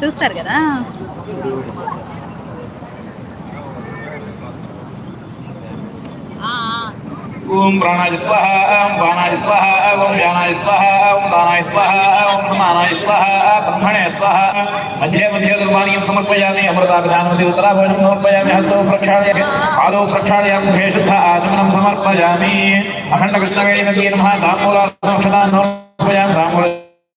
చూస్తారు కదా ఆ, ఆ. ఓం ప్రాణాయ స్వహ ఓం ప్రాణాయ స్వహ ఓం వ్యానాయ స్వహ ఓం దానాయ స్వహ ఓం సమానాయ స్వహ బ్రహ్మణే స్వహ మధ్యే మధ్యే దుర్వాణీయం సమర్పయామి అమృతాభిధానమసి ఉత్తరాభోజనం సమర్పయామి హస్తో ప్రక్షాళయామి పాదౌ ప్రక్షాళయామి ముఖే శుద్ధ ఆచమనం సమర్పయామి అఖండ కృష్ణవేణి నదీ నమః తాంబూలాక్షదాన్ సమర్పయామి తాంబూలాక్షదాన్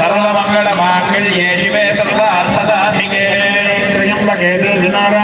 సర్వమంగళమాంగళ్యే శివే సర్వార్థదాధికే నారాయణి నమో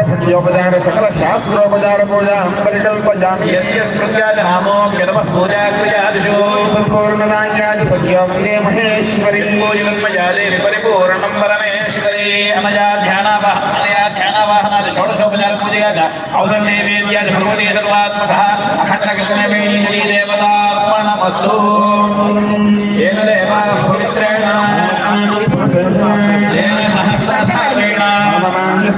योपचार सकल शास्त्रोपचार पूजा हम परिकल्प जामी यस्य स्मृत्या नामो कर्म पूजा क्रियादिषु संपूर्णदान्यादि सज्योग्ने महेश्वरी पूजन्मजाले परिपूर्णं परमेश्वरी अनया ध्यानावह अनया ध्यानावाहनादि षोडशोपचार पूजयाग औषधे वेद्यादि भगवती सर्वात्मकः अखण्डकृष्णमेणी देवतात्मनमस्तु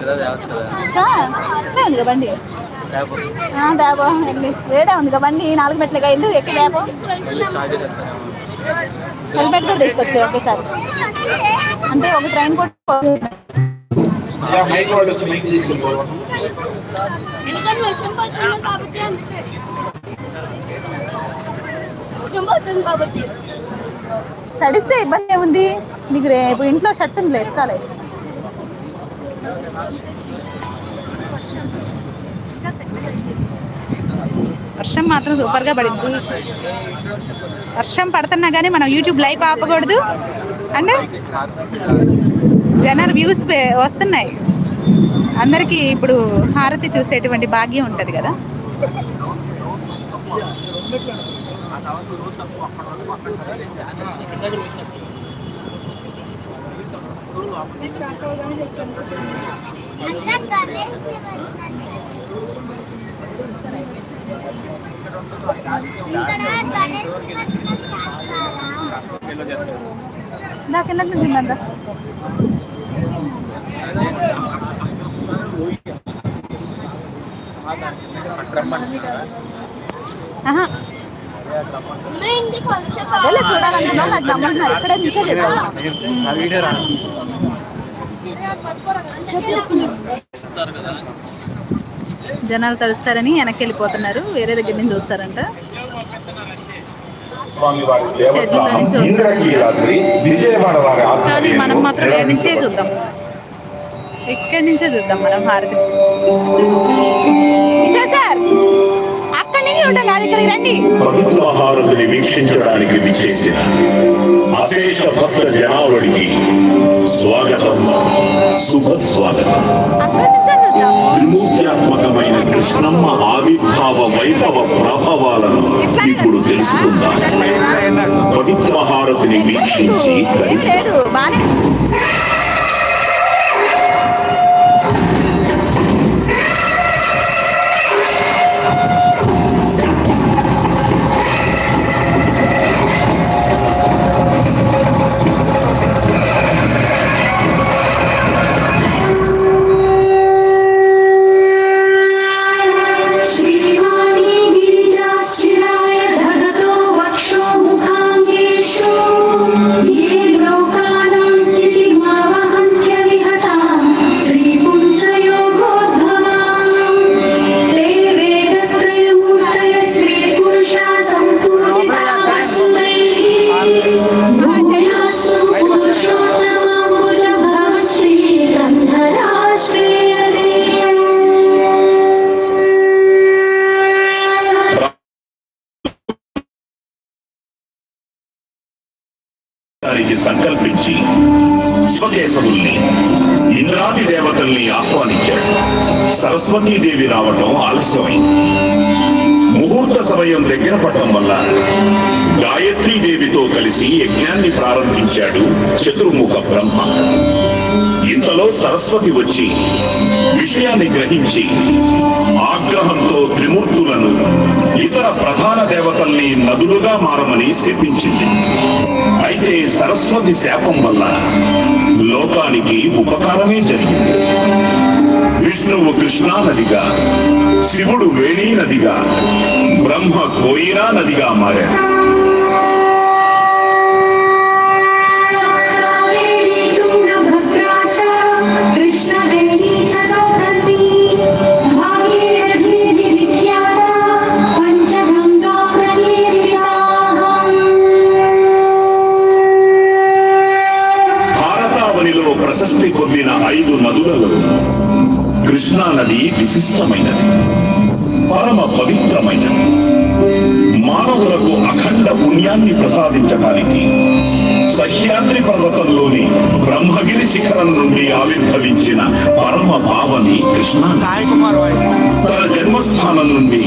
కదా? బండి. దాబో వేడే ఉంది కదా బండి నాలుగు మెట్లుగా ఇల్లు ఎక్కి దాబో హెల్మెట్ కూడా తీసుకొచ్చి ఒకేసారి. అంటే ఒక ట్రైన్ కూడా తడిస్తే ఇబ్బంది ఏముంది? నీకు రేపు ఇంట్లో షర్ట్ ఉంది ఇస్తాలే. వర్షం మాత్రం సూపర్గా పడింది. వర్షం పడుతున్నా కానీ మనం యూట్యూబ్ లైవ్ ఆపకూడదు. అంటే జనాలు వ్యూస్ వస్తున్నాయి. అందరికీ ఇప్పుడు హారతి చూసేటువంటి భాగ్యం ఉంటుంది కదా. నా అమ్మ ఇంటికి వస్తే అదేలే చూడాలనుకున్నా నాకు నమ్ముతున్నారు ఇక్కడే నిమిషాలు జనాలు తడుస్తారని వెనక్కి వెళ్ళిపోతున్నారు వేరే దగ్గర నుంచి చూస్తారంట. కానీ మనం మాత్రం ఏడు నుంచే చూద్దాం. ఇక్కడి నుంచే చూద్దాం మనం హారతి. చూడడం కాదు ఇక్కడికి రండి. పవిత్రహారతిని వీక్షించడానికి విచ్చేసిన అశేష భక్త జనావళికి స్వాగతం శుభ స్వాగతం. త్రిమూర్త్యాత్మకమైన కృష్ణమ్మ ఆవిర్భావ వైభవ ప్రభావాలను ఇప్పుడు తెలుసుకుందాం. పవిత్రహారతిని వీక్షించి సంకల్పించి శివకేశవుల్ని ఇంద్రాది దేవతల్ని ఆహ్వానించాడు. సరస్వతీదేవి రావటం ఆలస్యమైంది. ముహూర్త సమయం దగ్గర పడటం వల్ల గాయత్రీదేవితో కలిసి యజ్ఞాన్ని ప్రారంభించాడు చతుర్ముఖ బ్రహ్మ. ఇంతలో సరస్వతి వచ్చి విషయాన్ని గ్రహించి ఆగ్రహంతో త్రిమూర్తులను ఇతర ప్రధాన దేవతల్ని నదులుగా మారమని శపించింది. అయితే సరస్వతి శాపం వల్ల లోకానికి ఉపకారమే జరిగింది. విష్ణువు కృష్ణా నదిగా శివుడు వేణీ నదిగా బ్రహ్మ కోయినా నదిగా మారాడు ప్రశస్తి పొందిన ఐదు నదులలో కృష్ణా నది విశిష్టమైనది పరమ పవిత్రమైనది. మానవులకు అఖండ పుణ్యాన్ని ప్రసాదించడానికి సహ్యాద్రి పర్వతంలోని బ్రహ్మగిరి శిఖరం నుండి ఆవిర్భవించిన పరమ భావని కృష్ణ తన జన్మస్థానం నుండి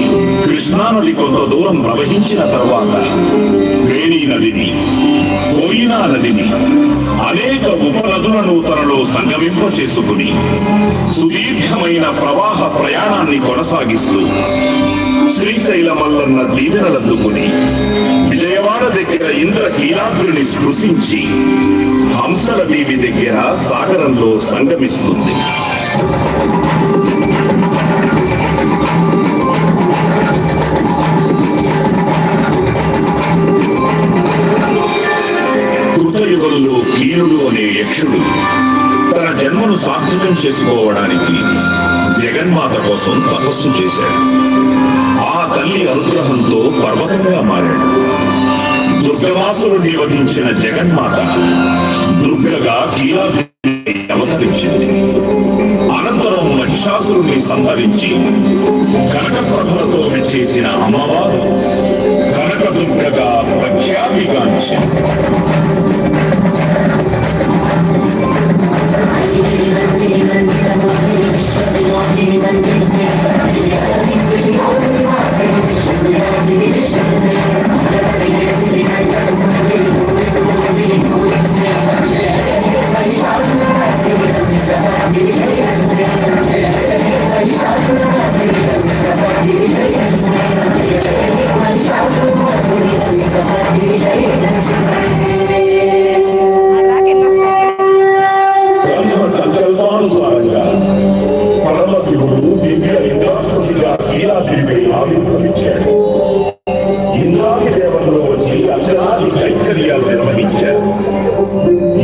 కృష్ణానది కొంత దూరం ప్రవహించిన తర్వాత వేణీ నదిని కోయినా నదిని అనేక ఉపనదులను తనలో సంగమింప చేసుకుని సుదీర్ఘమైన ప్రవాహ ప్రయాణాన్ని కొనసాగిస్తూ శ్రీశైల మల్లన్న దీవెనలందుకుని విజయవాడ దగ్గర ఇంద్ర కీలాద్రిని స్పృశించి హంసల దేవి దగ్గర సాగరంలో సంగమిస్తుంది. కృతయుగంలో కీలుడు అనే యక్షుడు తన జన్మను సార్థకం చేసుకోవడానికి జగన్మాత కోసం తపస్సు చేశాడు. ఆ తల్లి అనుగ్రహంతో పర్వతంగా మారాడు. దుర్గవాసురుణ్ణి వధించిన జగన్మాత దుర్గగా కీలాద్రి అవతరించింది. అనంతరం మహిషాసురుణ్ణి సంహరించి కనకప్రభలతో చేసిన అమ్మవారు కనకదుర్గగా ప్రఖ్యాతిగాంచింది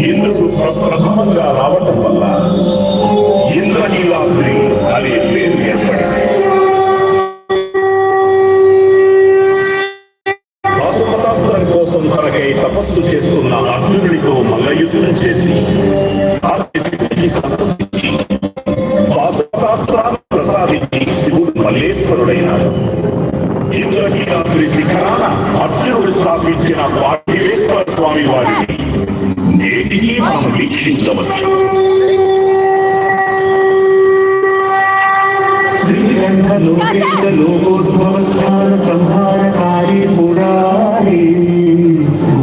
ఇంద్రుడు ప్ర- ప్రథమంగా రావటం వల్ల ఇంద్రనీలాద్రి అనే పేరు ఏర్పడింది. పాశుపతాస్త్రం కోసం తనకై తపస్సు చేస్తున్న అర్జునుడితో మల్లయుద్ధం చేసి సంతసించి పాశుపతాస్త్రాన్ని ప్రసాదించి శివుడు మల్లేశ్వరుడైనాడు. ఇంద్రకీలాద్రి శిఖరాన అర్జునుడు స్థాపించిన పార్థివేశ్వర స్వామి వారిని నేటికి మనం వీక్షించవచ్చు. సంహారకారి మురారి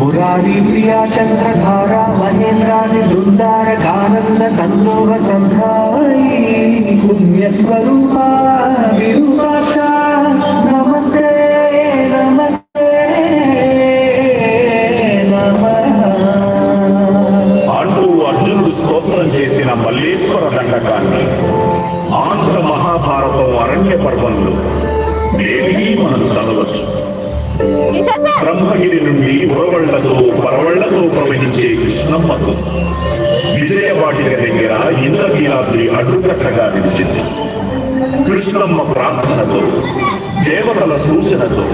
మురారి ప్రియా చంద్రధార మహేంద్రాది బృందారకానంద సంయోగ సంధాయి పుణ్యస్వరూప మల్లేశ్వర దండకాన్ని ఆంధ్ర మహాభారతం అరణ్య పర్వంలో నేటికి మనం చదవచ్చు. బ్రహ్మగిరి నుండి ఉరవళ్ళతో పరవళ్ళతో ప్రవహించే కృష్ణమ్మకు విజయవాటిక దగ్గర ఇంద్రకీలాద్రి అడ్డుకట్టగా నిలిచింది. కృష్ణమ్మ ప్రార్థనతో దేవతల సూచనతో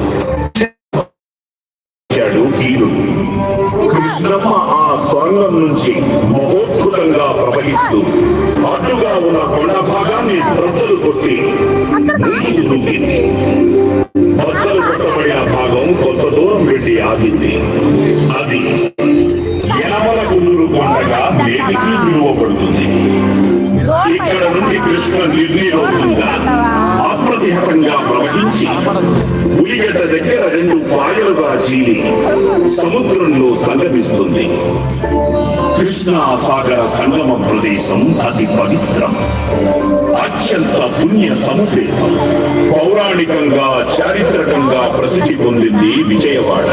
స్వర్గం నుంచి మహోద్భుతంగా ప్రవహిస్తూ అడ్డుగా ఉన్న కొండ భాగాన్ని ప్రజలు కొట్టి ముందుకు దూకింది బద్దలు కొట్టబడిన భాగం కొంత దూరం పెట్టి ఆగింది. అది యనమల కుదురు కొండగా నేటికి పిలువబడుతుంది ఇక్కడ నుండి కృష్ణ నిర్నిరోధంగా అప్రతిహతంగా ప్రవహించి ఉలిగడ్డ దగ్గర రెండు పాయలుగా చీలి సముద్రంలో సంగమిస్తుంది. కృష్ణా సాగర సంగమ ప్రదేశం అతి పవిత్రం. అత్యంత పుణ్య సముద్రేతం పౌరాణికంగా చారిత్రకంగా ప్రసిద్ధి పొందింది విజయవాడ.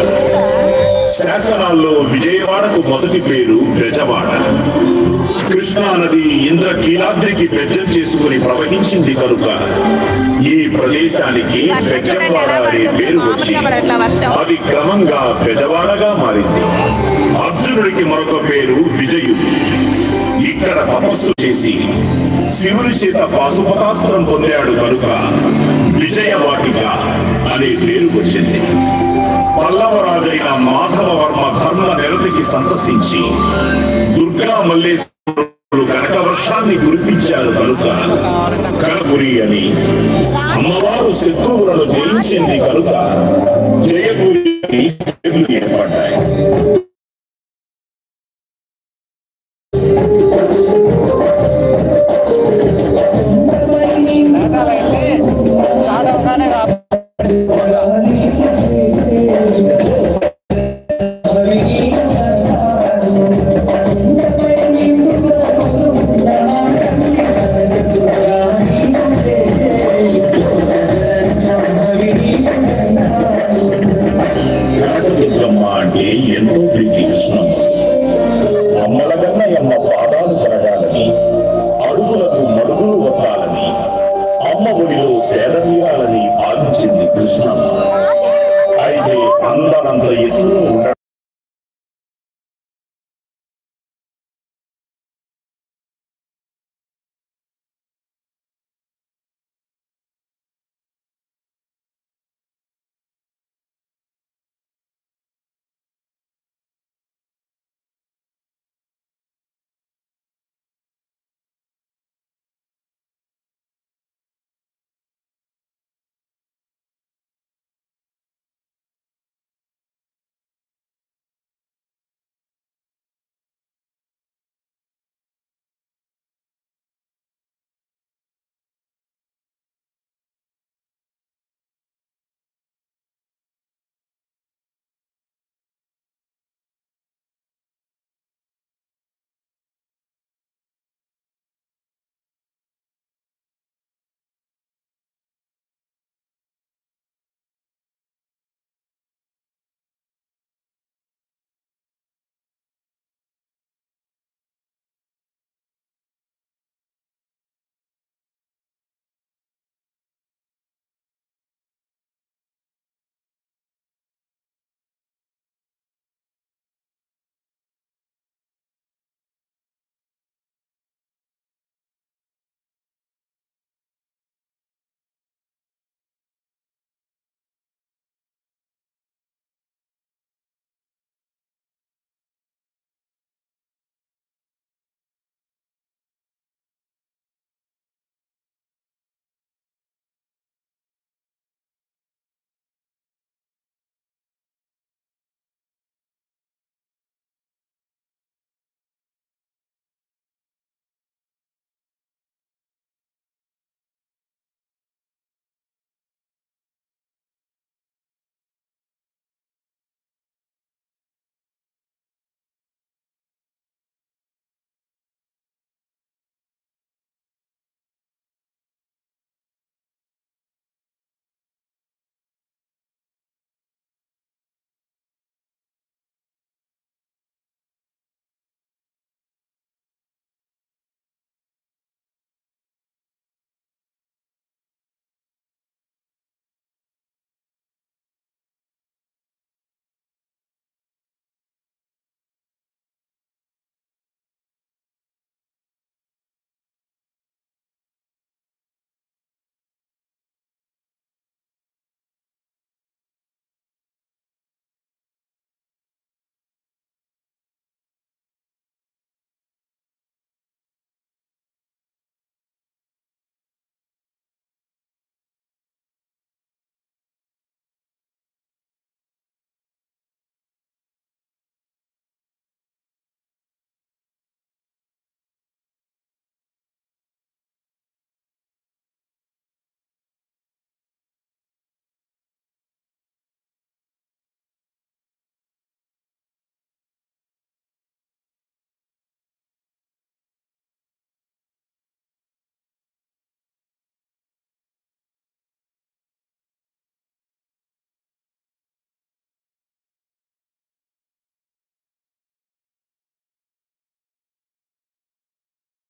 శాసనాల్లో విజయవాడకు మొదటి పేరు బెజవాడ కృష్ణా నది ఇంద్రకీలాద్రికి బెజ్జం చేసుకుని ప్రవహించింది కనుక ఈ ప్రదేశానికి బెజ్జవాడ అనే పేరు వచ్చి అది క్రమంగా బెజవాడగా మారింది. అర్జునుడికి మరొక పేరు విజయుడు. ఇక్కడ తపస్సు చేసి శివుని చేత పాశుపతాస్త్రం పొందాడు కనుక విజయవాటిక అనే పేరు వచ్చింది. పల్లవరాజైన మాధవవర్మ ధర్మ నిరతికి సంతసించి దుర్గా మల్లేశ్వరుడు కనక వర్షాన్ని కురిపించారు కనుక కనపురి అని అమ్మవారు శత్రువులను జయించింది కనుక జయపురి ఏర్పడ్డాయి. どうぞ。ఒడిలో సేద తీరాలని భావించింది కృష్ణమ్మ అయితే అందరంత ఎత్తులో ఉండడం